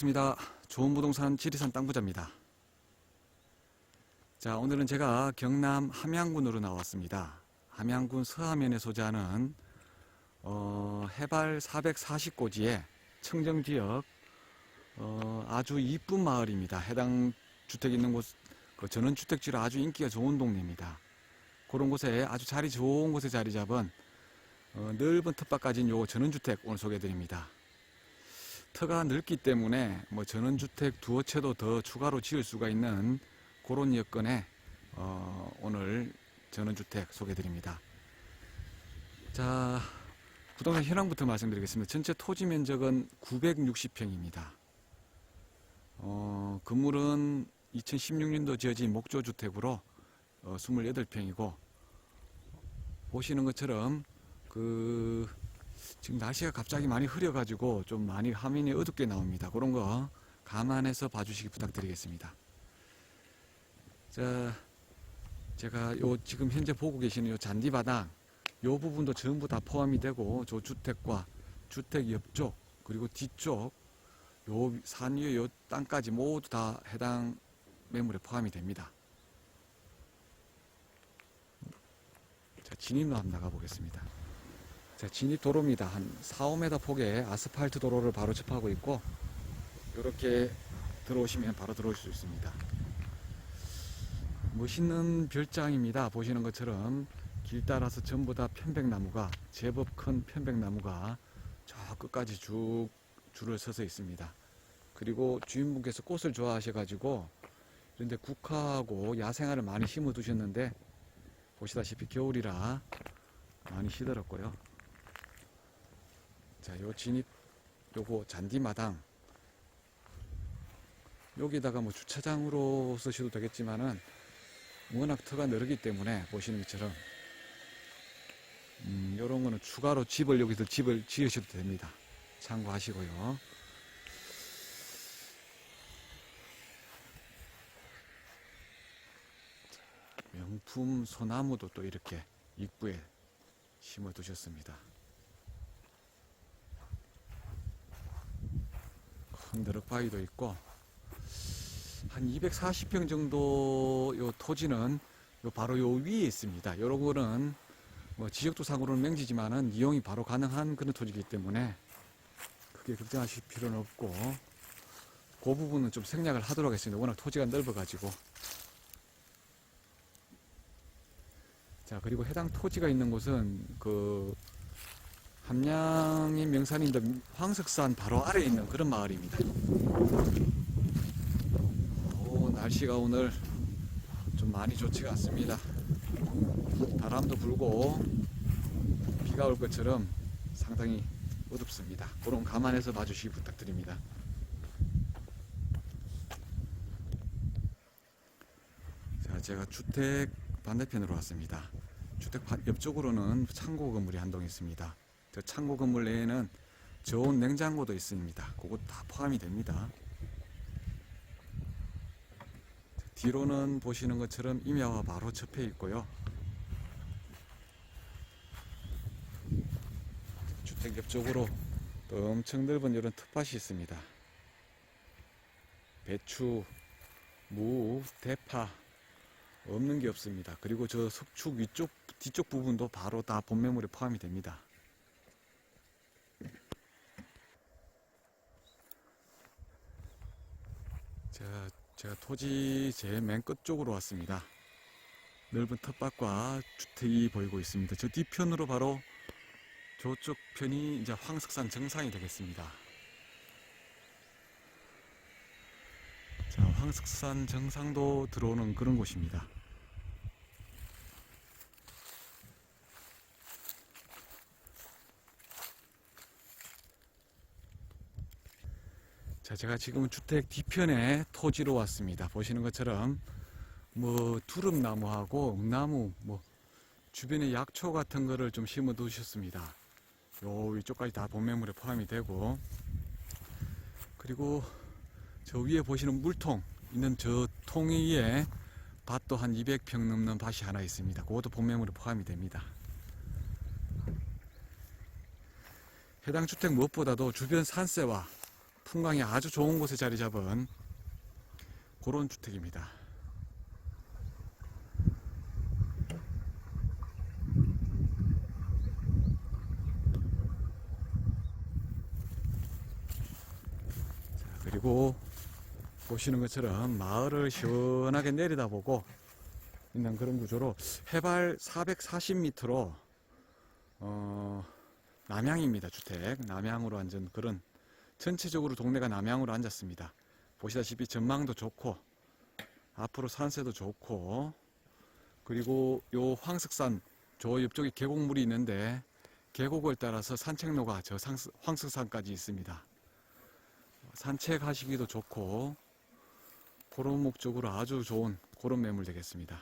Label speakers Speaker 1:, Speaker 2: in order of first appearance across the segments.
Speaker 1: 반갑습니다. 좋은 부동산 지리산 땅부자입니다. 자, 오늘은 제가 경남 함양군으로 나왔습니다. 함양군 서하면에 소재하는 어, 해발 440고지의 청정 지역 어, 아주 이쁜 마을입니다. 해당 주택 있는 곳, 그 전원주택지로 아주 인기가 좋은 동네입니다. 그런 곳에 아주 자리 좋은 곳에 자리 잡은 어, 넓은 텃밭 가진 요 전원주택 오늘 소개해 드립니다. 터가 넓기 때문에 뭐 전원주택 두어 채도 더 추가로 지을 수가 있는 그런 여건에 어, 오늘 전원주택 소개드립니다. 자, 부동산 현황부터 말씀드리겠습니다. 전체 토지 면적은 960평입니다. 어, 건물은 2016년도 지어진 목조주택으로 어, 28평이고 보시는 것처럼 그 지금 날씨가 갑자기 많이 흐려가지고 좀 많이 화면이 어둡게 나옵니다. 그런 거 감안해서 봐주시기 부탁드리겠습니다. 자, 제가 요 지금 현재 보고 계시는 요 잔디바닥 요 부분도 전부 다 포함이 되고 저 주택과 주택 옆쪽 그리고 뒤쪽 요 산 위에 요 땅까지 모두 다 해당 매물에 포함이 됩니다. 자, 진입로 한번 나가 보겠습니다. 자, 진입 도로입니다. 한 4, 5m 폭의 아스팔트 도로를 바로 접하고 있고, 이렇게 들어오시면 바로 들어올 수 있습니다. 멋있는 별장입니다. 보시는 것처럼 길 따라서 전부 다 편백나무가, 제법 큰 편백나무가 저 끝까지 쭉 줄을 서서 있습니다. 그리고 주인분께서 꽃을 좋아하셔가지고, 그런데 국화하고 야생화를 많이 심어 두셨는데, 보시다시피 겨울이라 많이 시들었고요. 자, 요 진입, 요거 잔디마당. 여기다가 뭐 주차장으로 쓰셔도 되겠지만은 워낙 터가 넓기 때문에 보시는 것처럼 음, 요런 거는 추가로 집을 여기서 집을 지으셔도 됩니다. 참고하시고요. 명품 소나무도 또 이렇게 입구에 심어 두셨습니다. 큰 드럭바위도 있고 한 240평 정도 요 토지는 요 바로 요 위에 있습니다. 요런 거는 뭐 지역도상으로는 맹지지만은 이용이 바로 가능한 그런 토지이기 때문에 크게 걱정하실 필요는 없고 그 부분은 좀 생략을 하도록 하겠습니다. 워낙 토지가 넓어가지고 자 그리고 해당 토지가 있는 곳은 그 함양의 명산인데 황석산 바로 아래에 있는 그런 마을입니다. 오, 날씨가 오늘 좀 많이 좋지가 않습니다. 바람도 불고 비가 올 것처럼 상당히 어둡습니다. 그런 감안해서 봐주시기 부탁드립니다. 자, 제가 주택 반대편으로 왔습니다. 주택 바- 옆쪽으로는 창고 건물이 한 동 있습니다. 저 창고 건물 내에는 저온 냉장고도 있습니다. 그거 다 포함이 됩니다. 뒤로는 보시는 것처럼 임야와 바로 접해 있고요. 주택 옆쪽으로 또 엄청 넓은 이런 텃밭이 있습니다. 배추, 무, 대파 없는 게 없습니다. 그리고 저 석축 위쪽 뒤쪽 부분도 바로 다 본매물에 포함이 됩니다. 제가, 제가 토지 제맨 끝쪽으로 왔습니다. 넓은 텃밭과 주택이 보이고 있습니다. 저 뒤편으로 바로 저쪽 편이 이제 황석산 정상이 되겠습니다. 자, 황석산 정상도 들어오는 그런 곳입니다. 자, 제가 지금 주택 뒤편에 토지로 왔습니다. 보시는 것처럼 뭐 두릅나무하고 응나무 뭐 주변에 약초 같은 거를 좀 심어 두셨습니다. 요 위쪽까지 다 본매물에 포함이 되고 그리고 저 위에 보시는 물통 있는 저통 위에 밭도 한 200평 넘는 밭이 하나 있습니다. 그것도 본매물에 포함이 됩니다. 해당 주택 무엇보다도 주변 산세와 풍광이 아주 좋은 곳에 자리 잡은 그런 주택입니다. 자, 그리고 보시는 것처럼 마을을 시원하게 내려다보고 있는 그런 구조로 해발 440m로 어, 남향입니다 주택 남향으로 앉은 그런 전체적으로 동네가 남향으로 앉았습니다. 보시다시피 전망도 좋고 앞으로 산세도 좋고 그리고 요 황석산 저 옆쪽에 계곡물이 있는데 계곡을 따라서 산책로가 저 상- 황석산까지 있습니다. 산책하시기도 좋고 그런 목적으로 아주 좋은 그런 매물 되겠습니다.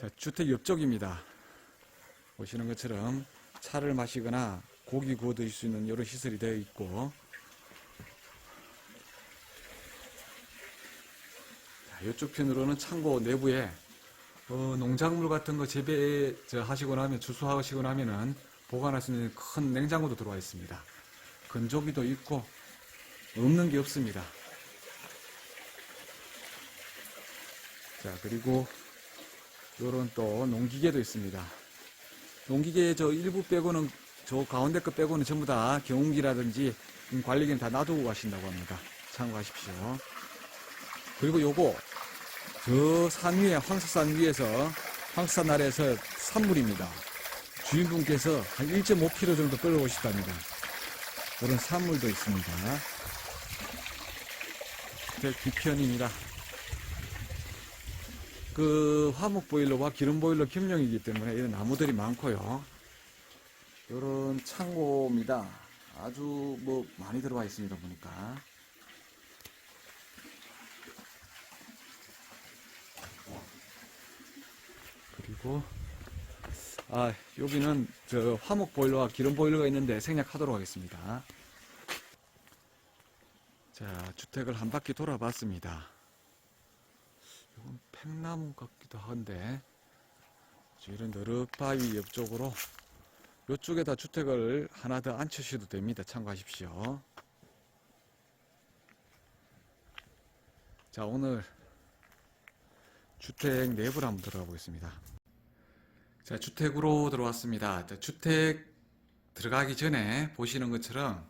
Speaker 1: 자, 주택 옆쪽입니다. 보시는 것처럼 차를 마시거나 고기 구워 드실 수 있는 이런 시설이 되어 있고 자, 이쪽 편으로는 창고 내부에 어, 농작물 같은 거 재배 저 하시고 나면 주수하시고 나면은 보관할 수 있는 큰 냉장고도 들어와 있습니다. 건조기도 있고 없는 게 없습니다. 자 그리고 요런 또 농기계도 있습니다. 농기계 저 일부 빼고는 저 가운데 거 빼고는 전부 다 경운기라든지 음, 관리기는 다 놔두고 가신다고 합니다. 참고하십시오. 그리고 요거 저 산 위에 황석산 위에서 황석산 아래에서 산물입니다. 주인분께서 한 1.5km 정도 끌어오셨답니다. 그런 산물도 있습니다. 제 뒤편입니다. 그 화목 보일러와 기름 보일러 겸용이기 때문에 이런 나무들이 많고요. 이런 창고입니다. 아주 뭐 많이 들어와 있습니다 보니까. 그리고 아 여기는 저 화목 보일러와 기름 보일러가 있는데 생략하도록 하겠습니다. 자 주택을 한 바퀴 돌아봤습니다. 이건 팽나무 같기도 한데 저 이런 너릇바위 옆쪽으로 이쪽에다 주택을 하나 더 앉히셔도 됩니다. 참고하십시오. 자 오늘 주택 내부를 한번 들어가 보겠습니다. 자, 주택으로 들어왔습니다. 자, 주택 들어가기 전에 보시는 것처럼,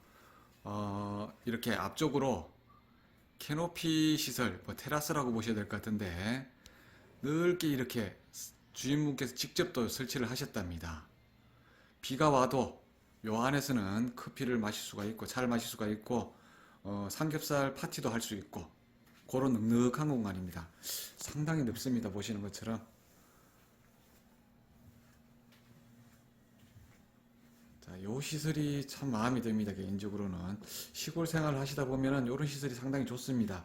Speaker 1: 어, 이렇게 앞쪽으로 캐노피 시설, 뭐 테라스라고 보셔야 될 것 같은데, 넓게 이렇게 주인분께서 직접 또 설치를 하셨답니다. 비가 와도 요 안에서는 커피를 마실 수가 있고, 차를 마실 수가 있고, 어, 삼겹살 파티도 할 수 있고, 그런 넉넉한 공간입니다. 상당히 넓습니다. 보시는 것처럼. 자, 요 시설이 참 마음에 듭니다. 개인적으로는 시골 생활을 하시다 보면은 요런 시설이 상당히 좋습니다.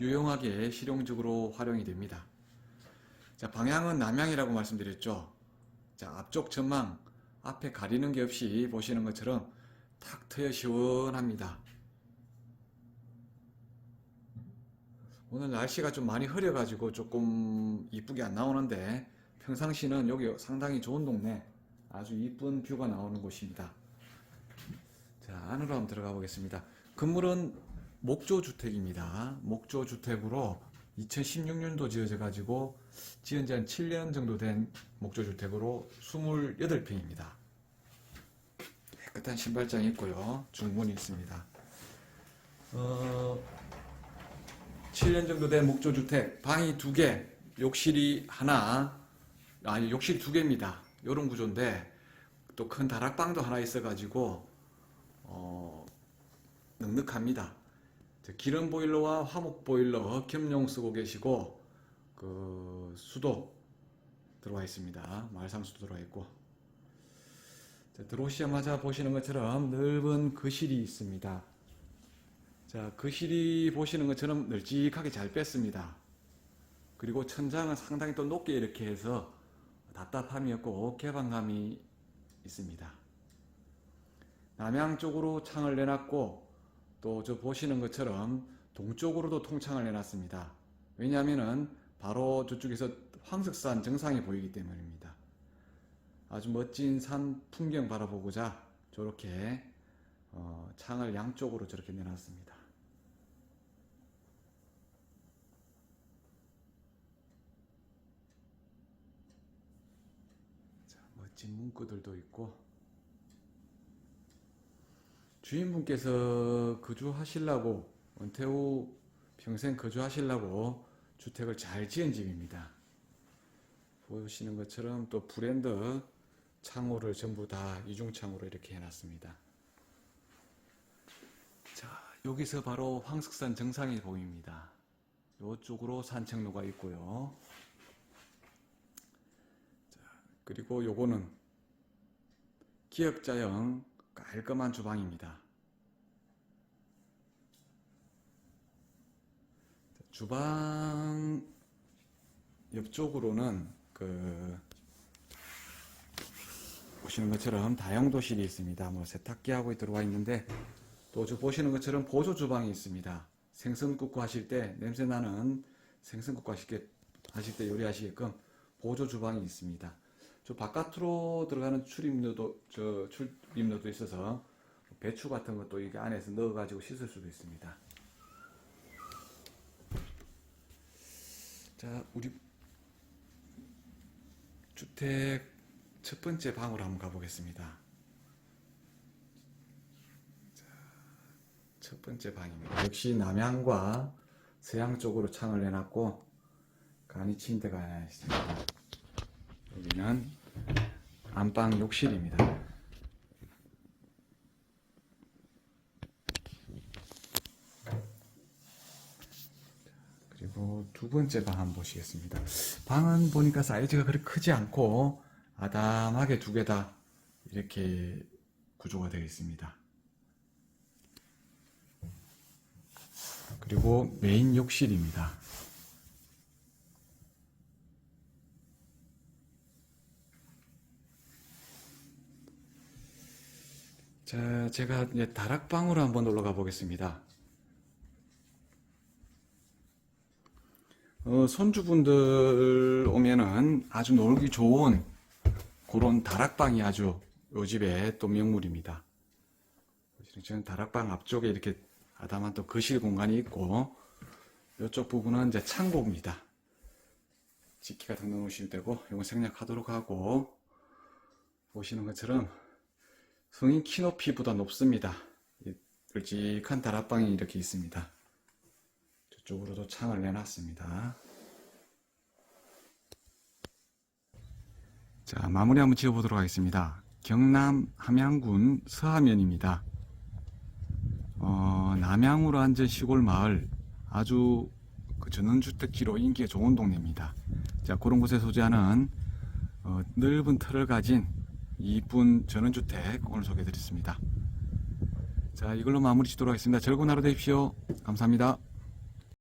Speaker 1: 유용하게 실용적으로 활용이 됩니다. 자, 방향은 남향이라고 말씀드렸죠. 자, 앞쪽 전망 앞에 가리는 게 없이 보시는 것처럼 탁 트여 시원합니다. 오늘 날씨가 좀 많이 흐려가지고 조금 이쁘게 안 나오는데 평상시는 여기 상당히 좋은 동네 아주 이쁜 뷰가 나오는 곳입니다. 자, 안으로 한번 들어가 보겠습니다. 건물은 목조 주택입니다. 목조 주택으로 2016년도 지어져 가지고 지은 지 한 7년 정도 된 목조 주택으로 28평입니다. 깨끗한 신발장이 있고요. 중문이 있습니다. 어, 7년 정도 된 목조 주택, 방이 두 개, 욕실이 하나, 아니 욕실이 두 개입니다. 이런 구조인데 또 큰 다락방도 하나 있어가지고 어, 넉넉합니다. 저 기름 보일러와 화목 보일러 겸용 쓰고 계시고 그 수도 들어와 있습니다. 말상 수도 들어와 있고 자, 들어오시자마자 보시는 것처럼 넓은 거실이 있습니다. 자, 거실이 보시는 것처럼 널찍하게 잘 뺐습니다. 그리고 천장은 상당히 또 높게 이렇게 해서 답답함이 없고 개방감이 있습니다. 남향 쪽으로 창을 내놨고 또 저 보시는 것처럼 동쪽으로도 통창을 내놨습니다. 왜냐하면은 바로 저쪽에서 황석산 정상이 보이기 때문입니다. 아주 멋진 산 풍경 바라보고자 저렇게 어, 차 창을 양쪽으로 저렇게 내놨습니다. 자, 멋진 문구들도 있고 주인분께서 거주하시려고 은퇴 후 평생 거주하시려고 주택을 잘 지은 집입니다. 보시는 것처럼 또 브랜드 창호를 전부 다 이중창호로 이렇게 해놨습니다. 자, 여기서 바로 황석산 정상이 보입니다. 이쪽으로 산책로가 있고요. 자, 그리고 요거는 기역자형 깔끔한 주방입니다. 자, 주방 옆쪽으로는 그 보시는 것처럼 다용도실이 있습니다. 뭐 세탁기하고 들어와 있는데 또저 보시는 것처럼 보조 주방이 있습니다. 생선국구 하실 때 냄새 나는 생선국구 하실 때 요리하시게끔 보조 주방이 있습니다. 저 바깥으로 들어가는 출입로도 저 출입로도 있어서 배추 같은 것도 이게 안에서 넣어가지고 씻을 수도 있습니다. 자, 우리 주택 첫 번째 방으로 한번 가보겠습니다. 자, 첫 번째 방입니다. 역시 남향과 서양 쪽으로 창을 내놨고 간이 침대가 하나 있습니다. 여기는 안방 욕실입니다. 그리고 두 번째 방 한번 보시겠습니다. 방은 보니까 사이즈가 그렇게 크지 않고 아담하게 두 개다 이렇게 구조가 되어 있습니다. 그리고 메인 욕실입니다. 자, 제가 이제 다락방으로 한번 놀러 가 보겠습니다. 어, 손주분들 오면은 아주 놀기 좋은 그런 다락방이 아주 요 집의 또 명물입니다. 저는 다락방 앞쪽에 이렇게 아담한 또 거실 공간이 있고 이쪽 부분은 이제 창고입니다. 거 넣으시면 되고 이건 생략하도록 하고 보시는 것처럼 성인 키 높이보다 높습니다. 이 굵직한 다락방이 이렇게 있습니다. 저쪽으로도 창을 내놨습니다. 자, 마무리 한번 지어보도록 하겠습니다. 경남 함양군 서하면입니다. 어, 남양으로 앉은 시골 마을, 아주 그 전원주택지로 인기가 좋은 동네입니다. 자, 그런 곳에 소재하는 어, 넓은 틀을 가진 이쁜 전원주택 오늘 소개해 드렸습니다. 자, 이걸로 마무리 짓도록 하겠습니다. 즐거운 하루 되십시오. 감사합니다.